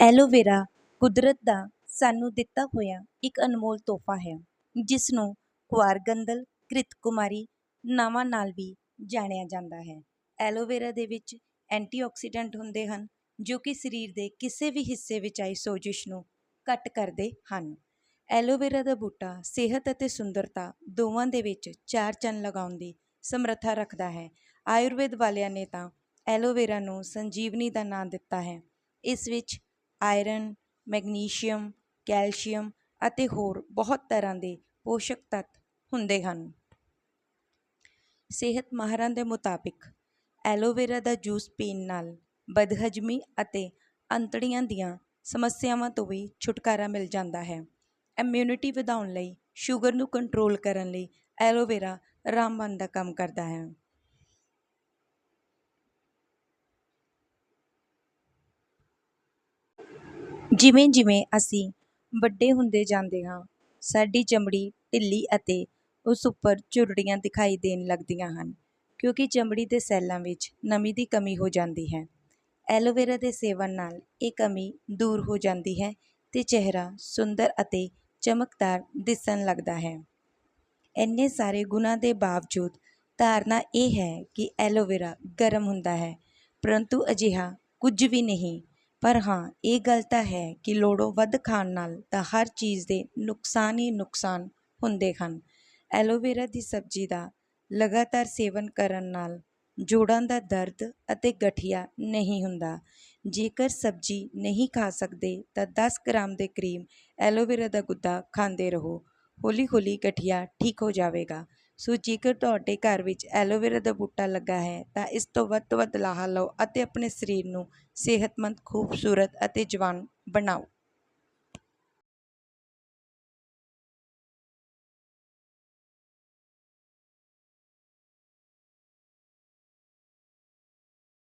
Aloe vera ਕੁਦਰਤ ਦਾ ਸਾਨੂੰ ਦਿੱਤਾ ਹੋਇਆ ਇੱਕ ਅਨਮੋਲ ਤੋਹਫਾ ਹੈ ਜਿਸ ਨੂੰ ਕੁਆਰਗੰਦਲ ਘ੍ਰਿਤਕੁਮਾਰੀ ਨਾਵਾਂ ਨਾਲ ਵੀ ਜਾਣਿਆ ਜਾਂਦਾ ਹੈ। ਐਲੋਵੇਰਾ ਦੇ ਵਿੱਚ ਐਂਟੀਆਕਸੀਡੈਂਟ ਹੁੰਦੇ ਹਨ, ਜੋ ਕਿ ਸਰੀਰ ਦੇ ਕਿਸੇ ਵੀ ਹਿੱਸੇ ਵਿੱਚ ਆਈ ਸੋਜਿਸ਼ ਨੂੰ ਘੱਟ ਕਰਦੇ ਹਨ। ਐਲੋਵੇਰਾ ਦਾ ਬੂਟਾ ਸਿਹਤ ਅਤੇ ਸੁੰਦਰਤਾ ਦੋਵਾਂ ਦੇ ਵਿੱਚ ਚਾਰ ਚੰਨ ਲਗਾਉਣ ਦੀ ਸਮਰੱਥਾ ਰੱਖਦਾ ਹੈ। ਆਯੁਰਵੇਦ ਵਾਲਿਆਂ ਨੇ ਤਾਂ ਐਲੋਵੇਰਾ ਨੂੰ ਸੰਜੀਵਨੀ ਦਾ ਨਾਮ ਦਿੱਤਾ ਹੈ। ਇਸ ਵਿੱਚ ਆਇਰਨ, ਮੈਗਨੀਸ਼ੀਅਮ, ਕੈਲਸ਼ੀਅਮ ਅਤੇ ਹੋਰ ਬਹੁਤ ਤਰ੍ਹਾਂ ਦੇ ਪੋਸ਼ਕ ਤੱਤ ਹੁੰਦੇ ਹਨ। ਸਿਹਤ ਮਾਹਰਾਂ ਦੇ ਮੁਤਾਬਿਕ, ਐਲੋਵੇਰਾ ਦਾ ਜੂਸ ਪੀਣ ਨਾਲ ਬਦਹਜਮੀ ਅਤੇ ਅੰਤੜੀਆਂ ਦੀਆਂ ਸਮੱਸਿਆਵਾਂ ਤੋਂ ਵੀ ਛੁਟਕਾਰਾ ਮਿਲ ਜਾਂਦਾ ਹੈ। ਇਮਿਊਨਿਟੀ ਵਧਾਉਣ ਲਈ, ਸ਼ੂਗਰ ਨੂੰ ਕੰਟਰੋਲ ਕਰਨ ਲਈ ਐਲੋਵੇਰਾ ਰਾਮਬਾਣ ਦਾ ਕੰਮ ਕਰਦਾ ਹੈ। ਜਿਵੇਂ ਜਿਵੇਂ ਅਸੀਂ ਵੱਡੇ ਹੁੰਦੇ ਜਾਂਦੇ ਹਾਂ, ਸਾਡੀ ਚਮੜੀ ਢਿੱਲੀ ਅਤੇ ਉਸ ਉੱਪਰ ਝੁਰੜੀਆਂ ਦਿਖਾਈ ਦੇਣ ਲੱਗਦੀਆਂ ਹਨ, ਕਿਉਂਕਿ ਚਮੜੀ ਦੇ ਸੈੱਲਾਂ ਵਿੱਚ ਨਮੀ ਦੀ ਕਮੀ ਹੋ ਜਾਂਦੀ ਹੈ। ਐਲੋਵੇਰਾ ਦੇ ਸੇਵਨ ਨਾਲ ਇਹ ਕਮੀ ਦੂਰ ਹੋ ਜਾਂਦੀ ਹੈ ਅਤੇ ਚਿਹਰਾ ਸੁੰਦਰ ਅਤੇ ਚਮਕਦਾਰ ਦਿਸਣ ਲੱਗਦਾ ਹੈ। ਇੰਨੇ ਸਾਰੇ ਗੁਣਾਂ ਦੇ ਬਾਵਜੂਦ ਧਾਰਨਾ ਇਹ ਹੈ ਕਿ ਐਲੋਵੇਰਾ ਗਰਮ ਹੁੰਦਾ ਹੈ, ਪਰੰਤੂ ਅਜਿਹਾ ਕੁਝ ਵੀ ਨਹੀਂ। ਪਰ ਹਾਂ, ਇਹ ਗੱਲ ਤਾਂ ਹੈ ਕਿ ਲੋੜੋਂ ਵੱਧ ਖਾਣ ਨਾਲ ਤਾਂ ਹਰ ਚੀਜ਼ ਦੇ ਨੁਕਸਾਨ ਹੀ ਨੁਕਸਾਨ ਹੁੰਦੇ ਹਨ। ਐਲੋਵੇਰਾ ਦੀ ਸਬਜ਼ੀ ਦਾ ਲਗਾਤਾਰ ਸੇਵਨ ਕਰਨ ਨਾਲ ਜੋੜਾਂ ਦਾ ਦਰਦ ਅਤੇ ਗਠੀਆ ਨਹੀਂ ਹੁੰਦਾ। ਜੇਕਰ ਸਬਜ਼ੀ ਨਹੀਂ ਖਾ ਸਕਦੇ ਤਾਂ 10 ਗ੍ਰਾਮ ਦੇ ਕਰੀਮ ਐਲੋਵੇਰਾ ਦਾ ਗੁੱਦਾ ਖਾਂਦੇ ਰਹੋ। ਹੌਲੀ ਹੌਲੀ ਗਠੀਆ ਠੀਕ ਹੋ ਜਾਵੇਗਾ। ਸੋ ਜੇਕਰ ਤੁਹਾਡੇ ਘਰ ਵਿੱਚ ਐਲੋਵੇਰਾ ਦਾ ਬੂਟਾ ਲੱਗਾ ਹੈ, ਤਾਂ ਇਸ ਤੋਂ ਵੱਧ ਤੋਂ ਵੱਧ ਲਾਹਾ ਲਓ ਅਤੇ ਆਪਣੇ ਸਰੀਰ ਨੂੰ ਸਿਹਤਮੰਦ, ਖੂਬਸੂਰਤ ਅਤੇ ਜਵਾਨ ਬਣਾਓ।